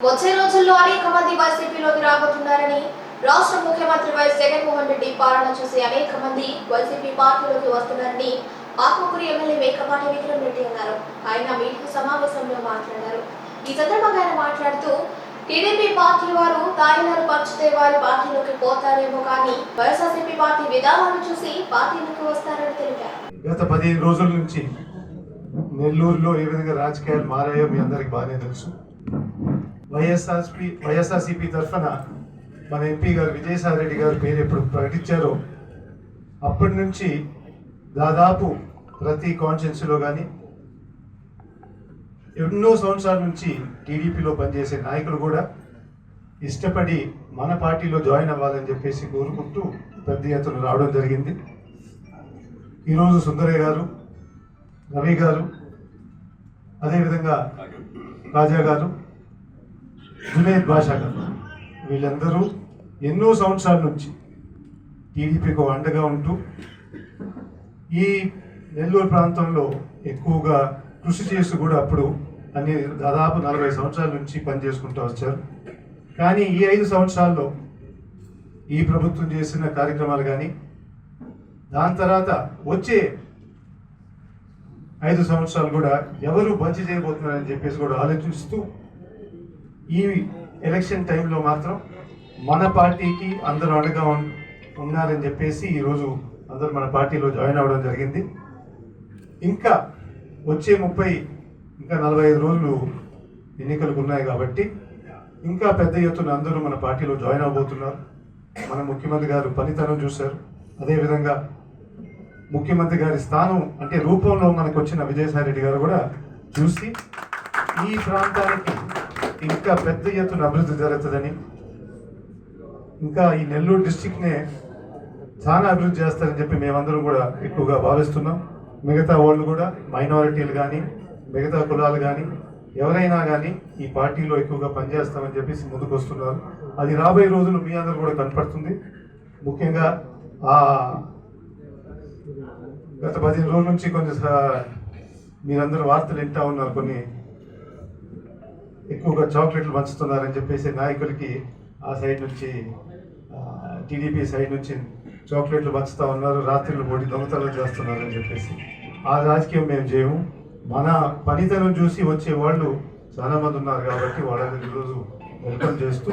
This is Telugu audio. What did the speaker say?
వచ్చే రోజుల్లో అనేక మంది వైసీపీలోకి రాబోతున్నారని రాష్ట్ర ముఖ్యమంత్రి వైఎస్ జగన్మోహన్ రెడ్డి పాలన చూసి అనేక మంది వైసీపీ పార్టీలోకి వస్తున్నారని ఆత్మకూరు ఎమ్మెల్యే మేకపాటి విక్రమ్ రెడ్డి అన్నారు. ఆయన మీడియా సమావేశంలో మాట్లాడారు. ఈ సందర్భంగా ఆయన మాట్లాడుతూ టీడీపీ పార్టీ వారు తాయిలారు పంచితే వారి పార్టీలోకి పోతారేమో కానీ వైఎస్ఆర్సీపీ పార్టీ విధానాలు చూసి పార్టీలోకి వస్తారని తెలిపారు. గత పదిహేను రోజుల నుంచి నెల్లూరులో ఏ విధంగా రాజకీయాలు మారాయో మీ అందరికి బాగానే తెలుసు. వైఎస్ఆర్పి వైఎస్ఆర్సిపి తరఫున మన ఎంపీ గారు విజయసాయి రెడ్డి గారు పేరు ఎప్పుడు ప్రకటించారో అప్పటి నుంచి దాదాపు ప్రతి కాన్స్టిట్యున్సీలో కానీ ఎన్నో సంవత్సరాల నుంచి టీడీపీలో పనిచేసే నాయకులు కూడా ఇష్టపడి మన పార్టీలో జాయిన్ అవ్వాలని చెప్పేసి కోరుకుంటూ పెద్ద ఎత్తున రావడం జరిగింది. ఈరోజు సుందరయ్య గారు రవి గారు అదేవిధంగా రాజా గారు జునేద్ బాషా వీళ్ళందరూ ఎన్నో సంవత్సరాల నుంచి టీడీపీకి అండగా ఉంటూ ఈ నెల్లూరు ప్రాంతంలో ఎక్కువగా కృషి చేసి కూడా అప్పుడు అన్ని దాదాపు నలభై సంవత్సరాల నుంచి పనిచేసుకుంటూ వచ్చారు. కానీ ఈ ఐదు సంవత్సరాల్లో ఈ ప్రభుత్వం చేసిన కార్యక్రమాలు కానీ దాని తర్వాత వచ్చే ఐదు సంవత్సరాలు కూడా ఎవరు మంచి చేయబోతున్నారని చెప్పేసి కూడా ఆలోచిస్తూ ఈ ఎలక్షన్ టైంలో మాత్రం మన పార్టీకి అందరూ అండగా ఉన్నారని చెప్పేసి ఈరోజు అందరూ మన పార్టీలో జాయిన్ అవ్వడం జరిగింది. ఇంకా వచ్చే ముప్పై ఇంకా నలభై ఐదు రోజులు ఎన్నికలకు ఉన్నాయి కాబట్టి ఇంకా పెద్ద ఎత్తున అందరూ మన పార్టీలో జాయిన్ అవబోతున్నారు మన ముఖ్యమంత్రి గారు పనితనం చూశారు. అదేవిధంగా ముఖ్యమంత్రి గారి స్థానం అంటే రూపంలో మనకు వచ్చిన విజయసాయి రెడ్డి గారు కూడా చూసి ఈ ప్రాంతానికి ఇంకా పెద్ద ఎత్తున అభివృద్ధి జరుగుతుందని ఇంకా ఈ నెల్లూరు డిస్టిక్నే చాలా అభివృద్ధి చేస్తారని చెప్పి మేమందరం కూడా ఎక్కువగా భావిస్తున్నాం. మిగతా వాళ్ళు కూడా మైనారిటీలు కానీ మిగతా కులాలు కానీ ఎవరైనా కానీ ఈ పార్టీలో ఎక్కువగా పనిచేస్తామని చెప్పేసి ముందుకు వస్తున్నారు అది రాబోయే రోజులు మీ అందరూ కూడా కనపడుతుంది. ముఖ్యంగా ఆ గత పదిహేను రోజుల నుంచి కొంచెం మీరందరూ వార్తలు వింటా ఉన్నారు కొన్ని ఎక్కువగా చాక్లెట్లు పంచుతున్నారని చెప్పేసి నాయకులకి ఆ సైడ్ నుంచి టీడీపీ సైడ్ నుంచి చాక్లెట్లు పంచుతూ ఉన్నారు రాత్రులు పోటీ దొంగతనం చేస్తున్నారని చెప్పేసి. ఆ రాజకీయం మేము చేయము. మన పనితనం చూసి వచ్చే వాళ్ళు చాలా మంది ఉన్నారు కాబట్టి వాళ్ళని ఈరోజు వెల్కమ్ చేస్తూ